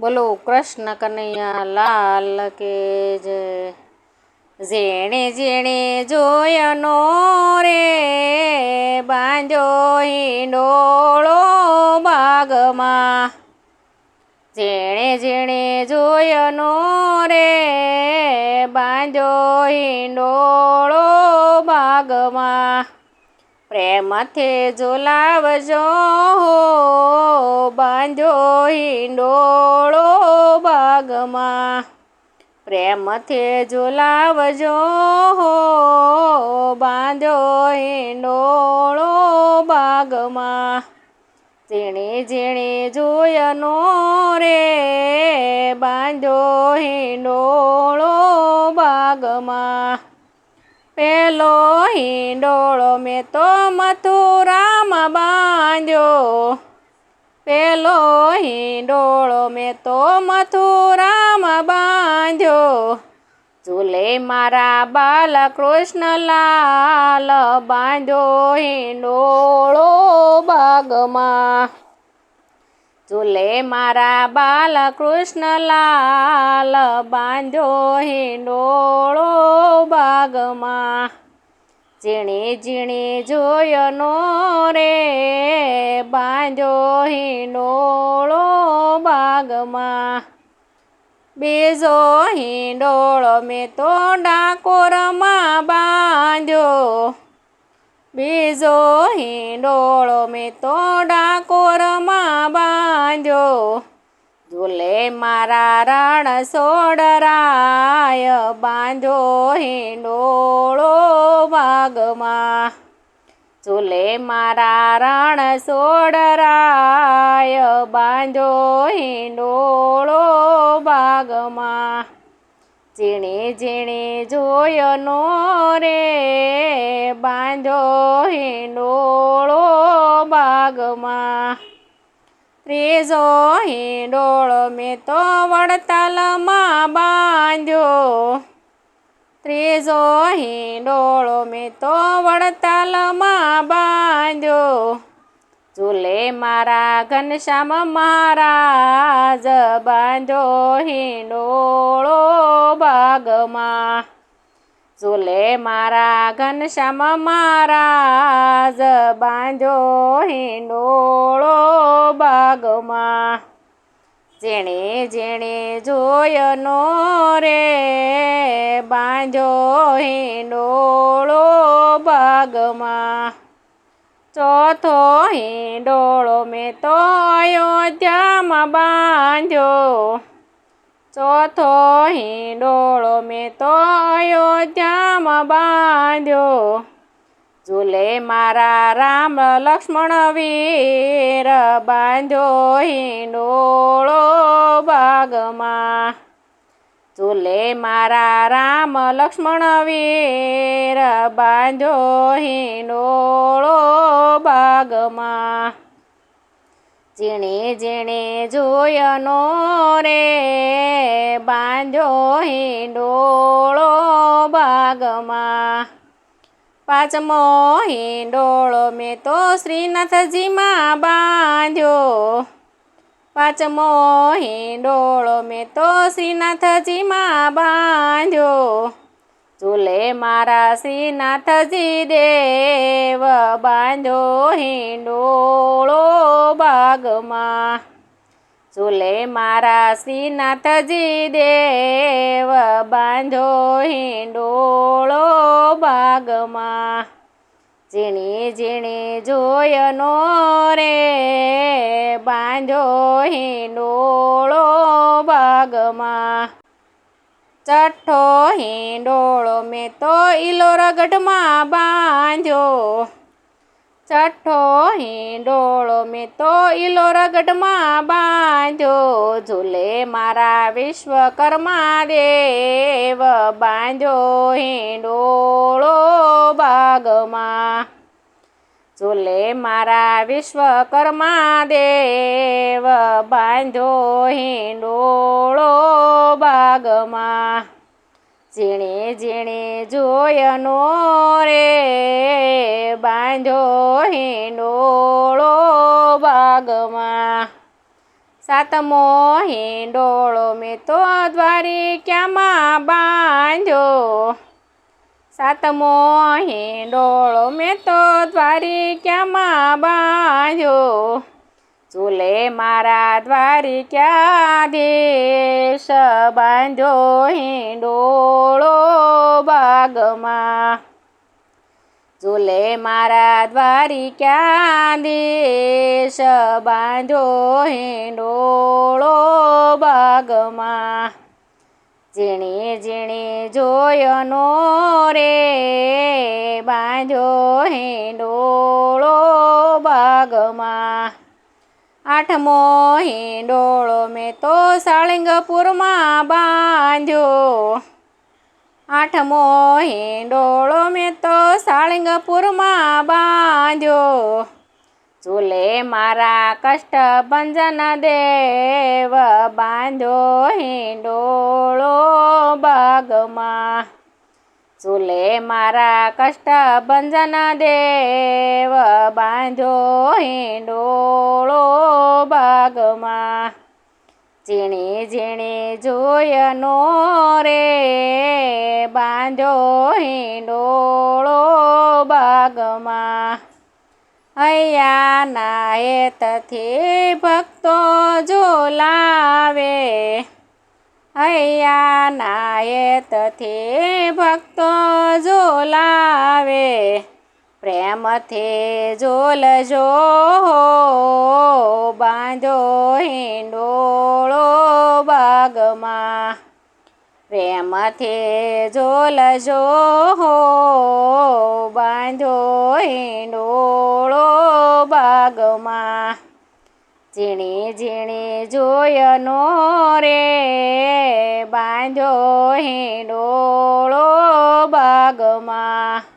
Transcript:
બોલો, કૃષ્ણ કનૈયા લાલ કે જય જેણે જેણે જોયનો રે બાંજો હિંડોળો બાગમાં. જેણે જેણે જોયનો રે બાંજો હિંડોળો બાગમાં. પ્રેમથી ઝુલાવજો હો, બાંધો હિંડોળો બાગમાં. પ્રેમથી ઝુલાવજો હો, બાંધો હિંડોળો બાગમાં. ઝીણી ઝીણી જોયનો રે, બાંધો હિંડોળો બાગમાં. પેલો હિંડોળો મેં તો મથુરામાં બાંધ્યો. પેલો હિંડોળો મેં તો મથુરામાં બાંધ્યો. ઝૂલે મારા બાલકૃષ્ણ લાલ બાંધ્યો હિંડોળો બાગમાં. ઝૂલે મારા બાલકૃષ્ણ લાલ બાંધ્યો હિંડોળો બાગમાં ઝીણી ઝીણી જોયનો રે બાંધ્યો હિંડોળો બાગમાં. બીજો હિંડોળો મેં તો ડાકોરમાં બાંધ્યો. બીજો હિંડોળો મેં તો ડાકોરમાં બાંધ્યો. ઝૂલે મારા રણ સોડરાય, બાંધો હિંડોળો ભાગમાં ચૂલે મારા રણ સોડરાય, બાંધો હિંડોળો બાગમાં ઝીણી ઝીણી જોયનો રે, બાંધો હિંડોળો બાગમાં ત્રીજો હિંડોળ મેં તો વડતાલમાં બાંધ્યો. ત્રીજો હિંડોળ મેં તો વડતાલમાં બાંધ્યો. ઝૂલે મારા ઘનશ્યામ મહારાજ બાંધો હિંડોળો બાગમાં. ઝૂલે મારા ઘનશ્યામ મહારાજ બાંધો હિંડોળો બાગમાં. જેણે જેણે જોયનો રે બાંધો હિંડોળો બાગમાં. ચોથો હિંડોળો મેં તો અયોધ્યામાં બાંધ્યો. ચોથો હિંડોળો મેં તો અયોધ્યામાં બાંધ્યો. ઝૂલે મારા રામ લક્ષ્મણ વીર બાંધ્યો હિંડોળો બાગમાં. ઝૂલે મારા રામ લક્ષ્મણ વીર બાંધ્યો હિંડોળો બાગમાં. ઝીણે જીણે જોયનો રે બાંધો હિંડોળો બાગમાં. પાંચમો હિંડોળો મેં તો શ્રીનાથજીમાં બાંધ્યો. પાંચમો હિંડોળો મેં તો શ્રીનાથજીમાં બાંધ્યો. ઝૂલે મારા શ્રીનાથજી દેવ, બાંધો હિંડોળો બાગમાં. ઝૂલે મારા શ્રીનાથજી દેવ, બાંધો હિંડોળો બાગમાં. ઝીણી ઝીણી જોયનો રે, બાંધો હિંડોળો બાગમાં. ચઠ્ઠો હિંડોળો મેં તો ઇલોરગઢમાં બાંધ્યો. ચઠ્ઠો હિંડોળો મેં તો ઇલોરગઢમાં બાંધ્યો. ઝૂલે મારા વિશ્વકર્મા દેવ બાંધ્યો હિંડોળો બાગમાં. ઝૂલે મારા વિશ્વકર્મા દેવ બાંધો હિંડોળો બાગમાં. ઝીણે ઝીણે જોયનો રે, બાંધો હિંડોળો બાગમાં. સાતમો હિંડોળો મેં તો દ્વારિકામાં બાંધ્યો? સાતમો હિંડોળો મેં તો દ્વારિકામાં બાંધ્યો? ચૂલે મારા દ્વારિકાધીશ બાંધ્યો હિંડોળો બાગમાં. ચૂલે મારા દ્વારિકાધીશ બાંધ્યો હિંડોળો બાગમાં. ઝીણી ઝીણી જોયનો રે બાંધ્યો ડોળો બાગમાં. આઠમો હિંડોળો મેં તો સાળંગપુરમાં બાંધ્યો. આઠમો હિંડોળો મેં તો સાળંગપુરમાં બાંધ્યો. ચૂલે મારા કષ્ટ ભંજન દેવ, બાંધો હિંડોળો બાગમાં. ચૂલે મારા કષ્ટ ભંજન દેવ, બાંધો હિંડોળો બાગમાં. ઝીણી ઝીણી જોયનો રે બાંધો હિંડોળો બાગમાં. હૈયા નાયતથી ભક્તો ઝોલાવે હૈયાના નાયતથી ભક્તો ઝોલાવે પ્રેમથી ઝોલજો બાંધો હિંડોળો બાગમાં. પ્રેમથી ઝોલજો બાંધો હિંડોળો બાગમાં. ઝીણી ઝીણી જોયનો રે બાંધો હિંડોળો બાગમાં.